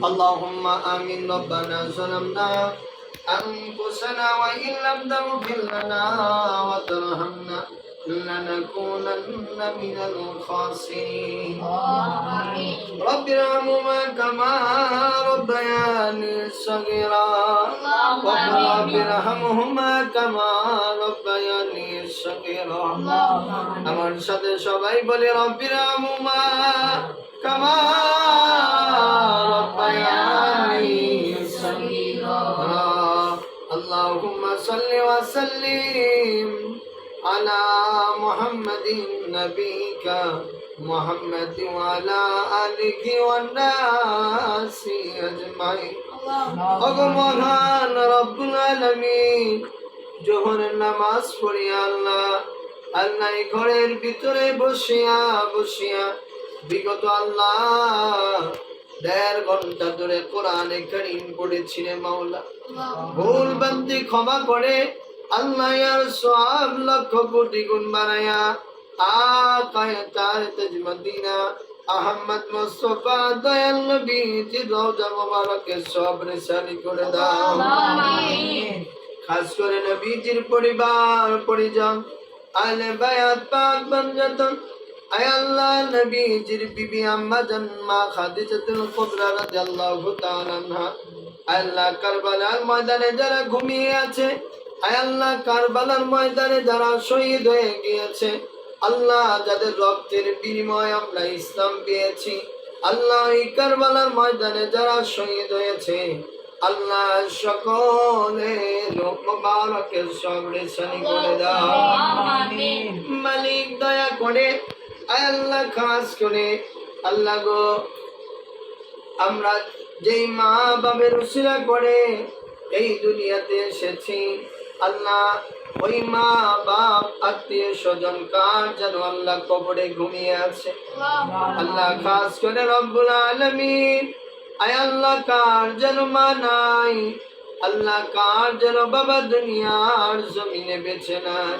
اللهم آمين ربنا ظلمنا أنفسنا وإن لم تغفر لنا وترحمنا لنكونن من الخاسرين رب ارحمهما كما ربياني صغيرا وقل رب ارحمهما كما ربياني صغيرا আমার সাথে সবাই বলে রব্বির আমুমা কামা اللهم صل وسلم على محمد نبيك محمد وعلى آله والناس أجمعين ওগো মহান রব্বুল আলামিন জোহরের নামাজ পড়ি আল্লাহ আল্লাহ এই ঘরের ভিতরে বসিয়া বসিয়া বিগত আল্লাহ দেড় ঘণ্টা ধরে কোরআনে করিম পড়েছিলেন মাওলা। ভুল বান্দি ক্ষমা করে আল্লাহ আর সব লক্ষ কোটি গুণ বানায়া। আকায় তার তেজ মদিনা আহমদ মুস্তফা দয়াল নবী জি রওজা মোবারকে সব রেসানি করে দাও। খাস করে নবীজির পরিবার পরিজন। আলে বায়াত পাক বঞ্জতন আয় আল্লাহ নবীজির বিবি আম্মা জান মা খাদিজাতুল কুবরা রাদিয়াল্লাহু তাআলা আনহা। আল্লাহ কারবালার ময়দানে যারা ঘুমিয়ে আছে আয় আল্লাহ কারবালার ময়দানে যারা শহীদ হয়ে গিয়েছে আল্লাহ যাদের রক্তের বিনিময়ে আমরা ইসলাম পেয়েছি আল্লাহ এই কারবালার ময়দানে যারা শহীদ হয়েছে আল্লাহ সকলের মোবারকের সব রেশানি করে দাও। মালিক দয়া করে আল্লাহ খাস করে। আল্লাহ গো, আমরা যেই মা বাবের উসিলা করে এই দুনিয়াতে এসেছি, আল্লাহ ওই মা বাপ, আত্মীয় স্বজন কার যেন আল্লাহ কবরে ঘুমিয়ে আছে? আল্লাহ খাস করে রব্বুল আলমিন। আয় আল্লাহ কার যেন মা নাই? আল্লাহ কার যেন বাবা দুনিয়ার জমিনে বেছে নাই?